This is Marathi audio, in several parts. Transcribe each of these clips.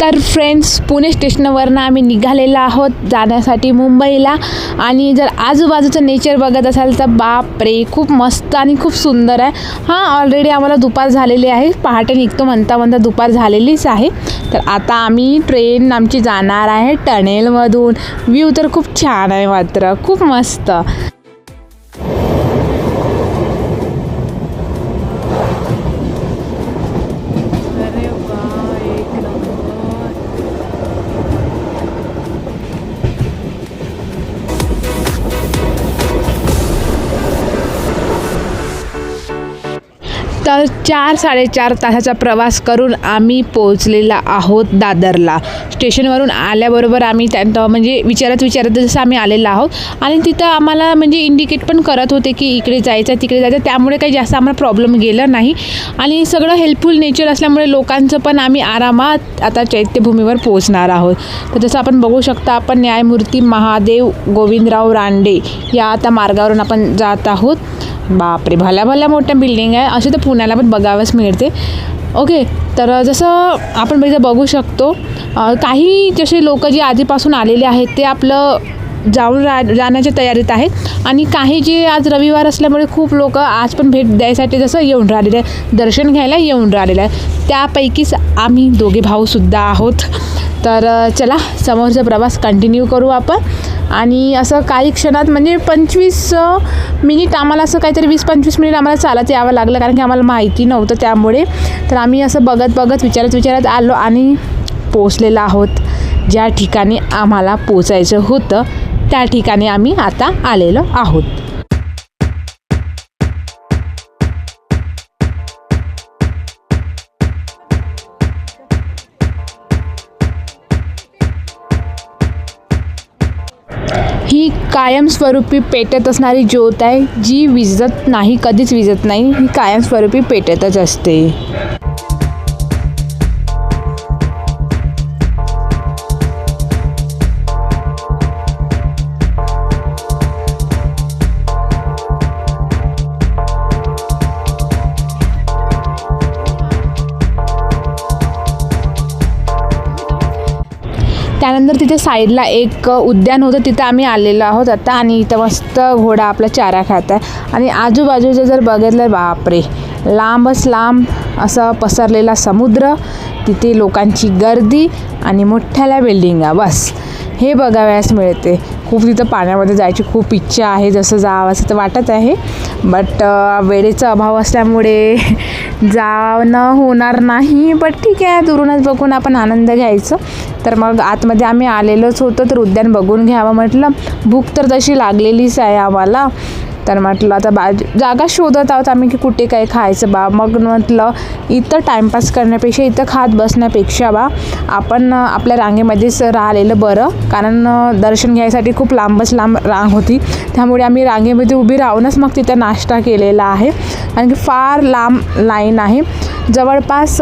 तर फ्रेंड्स पुणे स्टेशनवरनं आम्ही निघालेलो आहोत जाण्यासाठी मुंबईला. आणि जर आजूबाजूचं नेचर बघत असाल तर बाप रे खूप मस्त आणि खूप सुंदर आहे. हां ऑलरेडी आम्हाला दुपार झालेली आहे. पहाटे निघतो म्हणता म्हणता दुपार झालेलीच आहे. तर आता आम्ही ट्रेन आमची जाणार आहे टनेलमधून. व्ह्यू तर खूप छान आहे मात्र खूप मस्त. तर चार साडेचार तासाचा प्रवास करून आम्ही पोहोचलेला आहोत दादरला. स्टेशनवरून आल्याबरोबर आम्ही त्यांना म्हणजे विचारत विचारत जसं आम्ही आलेलो आहोत. आणि तिथं आम्हाला म्हणजे इंडिकेट पण करत होते की इकडे जायचं आहे तिकडे जायचं. त्यामुळे काही जास्त आम्हाला प्रॉब्लेम गेला नाही. आणि सगळं हेल्पफुल नेचर असल्यामुळे लोकांचं पण आम्ही आरामात आता चैत्यभूमीवर पोहोचणार आहोत. तर जसं आपण बघू शकता आपण न्यायमूर्ती महादेव गोविंदराव रांडे या आता मार्गावरून आपण जात आहोत. बापरे भल्या भल्या मोठ्या बिल्डिंग आहे. असे तर पुण्याला पण बघावंच मिळते. ओके तर जसं आपण बघितलं बघू शकतो काही जसे लोक जे आधीपासून आलेले आहेत ते आपलं जाऊन रा जाण्याच्या तयारीत आहेत. आणि काही जे आज रविवार असल्यामुळे खूप लोक आज पण भेट द्यायसाठी जसं येऊन राहिलेले आहे दर्शन घ्यायला येऊन राहिलेलं आहे त्यापैकीच आम्ही दोघे भाऊसुद्धा आहोत. तर चला समोरचा प्रवास कंटिन्यू करू आपण. आणि असं काही क्षणात म्हणजे पंचवीस मिनिट आम्हाला असं काहीतरी वीस पंचवीस मिनिट आम्हाला चालत यावं लागलं कारण की आम्हाला माहिती नव्हतं त्यामुळे. तर आम्ही असं बघत बघत विचारत विचारत आलो आणि पोचलेलो आहोत. ज्या ठिकाणी आम्हाला पोचायचं होतं त्या ठिकाणी आम्ही आता आलेलो आहोत. कायमस्वरूपी पेटत असणारी ज्योत आहे जी विझत नाही कधीच विझत नाही ही कायमस्वरूपी पेटतच असते. त्यानंतर तिथे साईडला एक उद्यान होतं तिथं आम्ही आलेलो आहोत आता आणि इथं मस्त घोडा आपला चारा खात आहे. आणि आजूबाजूचं जर बघितलं बापरे! लांबच लांब असं पसरलेला समुद्र तिथे लोकांची गर्दी आणि मोठ्याल्या बिल्डिंगा बस. हे बघावयास मिळते. खूप तिथं पाण्यामध्ये जायची खूप इच्छा आहे जसं जावं असं तर वाटत आहे. बट वेळेचा अभाव असल्यामुळे जाणं होणार नाही. बट ठीक आहे दुरूनच बघून आपण आनंद घ्यायचं. तर मग आतमध्ये आम्ही आलेलोच होतो तर उद्यान बघून घ्यावं म्हटलं. भूक तर तशी लागलेलीच आहे आम्हाला. तर म्हटलं आता बा जागा शोधत आहोत आम्ही की कुठे काय खायचं बा. मग म्हटलं इथं टाईमपास करण्यापेक्षा इथं खात बसण्यापेक्षा बा आपण आपल्या रांगेमध्येच राहिलेलं बरं. कारण दर्शन घ्यायसाठी खूप लांबच लांब रांग होती. त्यामुळे आम्ही रांगेमध्ये उभी राहूनच मग तिथं नाश्ता केलेला आहे. कारण की फार लांब लाईन आहे. जवळपास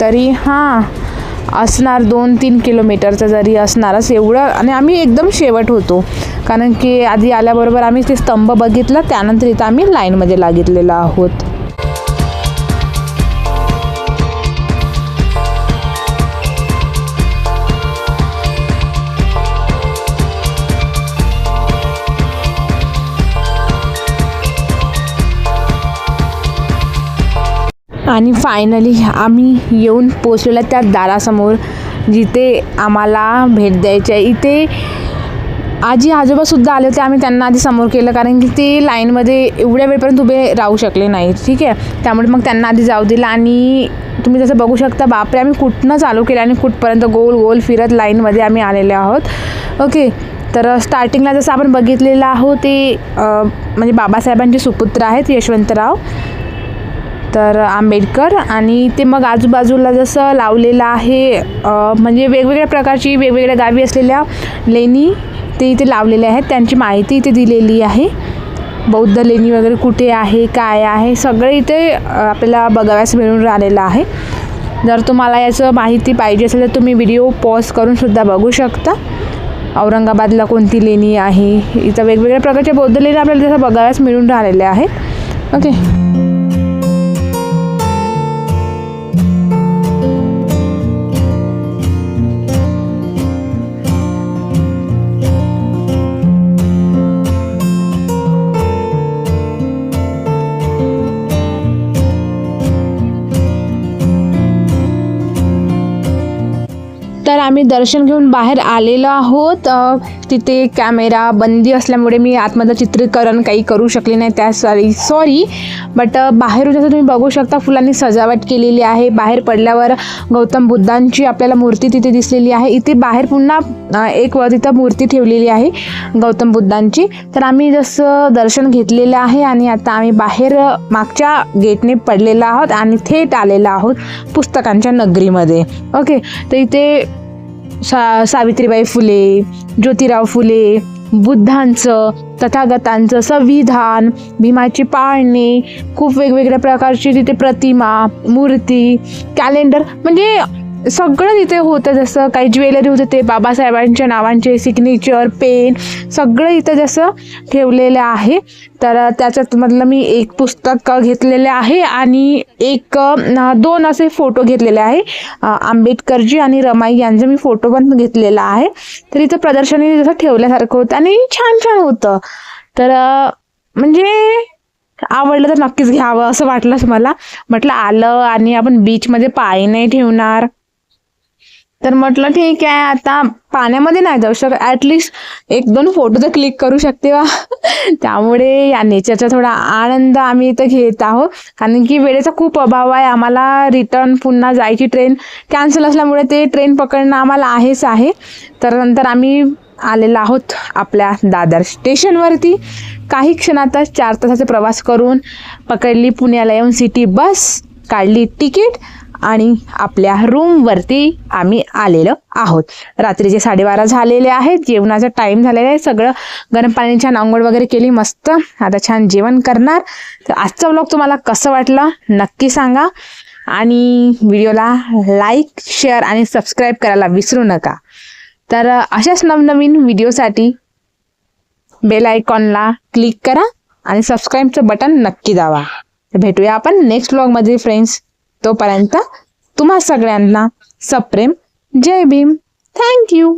तरी हां असणार दोन तीन किलोमीटरचं जरी असणारच एवढं. आणि आम्ही एकदम शेवट होतो. कारण की आधी आल्याबरोबर आम्ही ते स्तंभ बघितला त्यानंतर इथं आम्ही लाईनमध्ये लागितलेलो आहोत. आणि फायनली आम्ही येऊन पोचलेल्या त्या दारासमोर जिथे आम्हाला भेट द्यायची आहे. इथे आजी आजोबासुद्धा आले होते आम्ही त्यांना आधी समोर केलं कारण की ते लाईनमध्ये एवढ्या वेळपर्यंत उभे राहू शकले नाही ठीक आहे? त्यामुळे मग त्यांना आधी जाऊ दिलं आणि तुम्ही जसं बघू शकता बापरे आम्ही कुठनं चालू केलं आणि कुठपर्यंत गोल गोल फिरत लाईनमध्ये आम्ही आलेले आहोत. ओके तर स्टार्टिंगला जसं आपण बघितलेलं आहोत ते म्हणजे बाबासाहेबांचे सुपुत्र आहेत यशवंतराव तर आंबेडकर आणि ते मग आजूबाजूला जसं लावलेलं आहे म्हणजे वेगवेगळ्या प्रकारची वेगवेगळ्या गावी असलेल्या लेणी ते इथे लावलेले आहेत. त्यांची माहिती इथे दिलेली आहे. बौद्ध लेणी वगैरे कुठे आहे काय आहे सगळे इथे आपल्याला बघाव्यास मिळून राहिलेलं आहे. जर तुम्हाला याचं माहिती पाहिजे असेल तर तुम्ही व्हिडिओ पॉज करूनसुद्धा बघू शकता. औरंगाबादला कोणती लेणी आहे? इथं वेगवेगळ्या प्रकारच्या बौद्ध लेणी आपल्याला जसं बघाव्यास मिळून राहिलेल्या आहेत. ओके. आम्ही दर्शन घेऊन बाहेर आलेलो आहोत. तिथे कॅमेरा बंदी असल्यामुळे मी आतमधलं चित्रीकरण काही करू शकले नाही त्या सॉरी सॉरी बट बाहेरून जसं तुम्ही बघू शकता फुलांनी सजावट केलेली आहे. बाहेर पडल्यावर गौतम बुद्धांची आपल्याला मूर्ती तिथे दिसलेली आहे. इथे बाहेर पुन्हा एक व तिथं मूर्ती ठेवलेली आहे गौतम बुद्धांची. तर आम्ही जसं दर्शन घेतलेलं आहे आणि आता आम्ही बाहेर मागच्या गेटने पडलेलो आहोत आणि थेट आलेलो आहोत पुस्तकांच्या नगरीमध्ये. ओके तर इथे सा सावित्रीबाई फुले ज्योतिराव फुले बुद्धांचं तथागतांचं संविधान भीमाची पाळणे खूप वेगवेगळ्या प्रकारची तिथे प्रतिमा मूर्ती कॅलेंडर म्हणजे सगळं तिथे होतं जसं काही ज्वेलरी होतं ते बाबासाहेबांच्या नावांचे सिग्नेचर पेन सगळं इथं जसं ठेवलेलं आहे. तर त्याच्यात मधलं मी एक पुस्तक घेतलेले आहे आणि एक दोन असे फोटो घेतलेले आहे. आंबेडकरजी आणि रमाई यांचे मी फोटो पण घेतलेला आहे. तर इथं प्रदर्शनी जसं ठेवल्यासारखं होतं आणि छान छान होतं. तर म्हणजे आवडलं तर नक्कीच घ्यावं असं वाटलंच मला. म्हटलं आलं आणि आपण बीचमध्ये पाय नाही ठेवणार. तर म्हटलं ठीक आहे आता पाण्यामध्ये नाही जाऊ शकत. ॲटलिस्ट एक दोन फोटो तर क्लिक करू शकते वा त्यामुळे या नेचरचा थोडा आनंद आम्ही इथं घेत आहोत. कारण की वेळेचा खूप अभाव आहे. आम्हाला रिटर्न पुन्हा जायची ट्रेन कॅन्सल असल्यामुळे ते ट्रेन पकडणं आम्हाला आहेच आहे. तर नंतर आम्ही आलेलो आहोत आपल्या दादर स्टेशनवरती काही क्षणातच चार तासाचा प्रवास करून पकडली पुण्याला येऊन सिटी बस काढली तिकीट आणि आपल्या रूमवरती आम्ही आलेलो आहोत. रात्रीचे साडेबारा झालेले आहेत जेवणाचा टाईम झालेला आहे. सगळं गरम पाणी छान आंघोळ वगैरे केली मस्त. आता छान जेवण करणार. तर आजचा ब्लॉग तुम्हाला कसं वाटलं नक्की सांगा. आणि व्हिडिओला लाईक शेअर आणि सबस्क्राईब करायला विसरू नका. तर अशाच नवनवीन व्हिडिओसाठी बेल आयकॉनला क्लिक करा आणि सबस्क्राईबचं बटन नक्की दावा तर भेटूया आपण नेक्स्ट ब्लॉगमध्ये फ्रेंड्स तोपर्यंत तुम्हा सगळ्यांना सप्रेम जय भीम. थँक्यू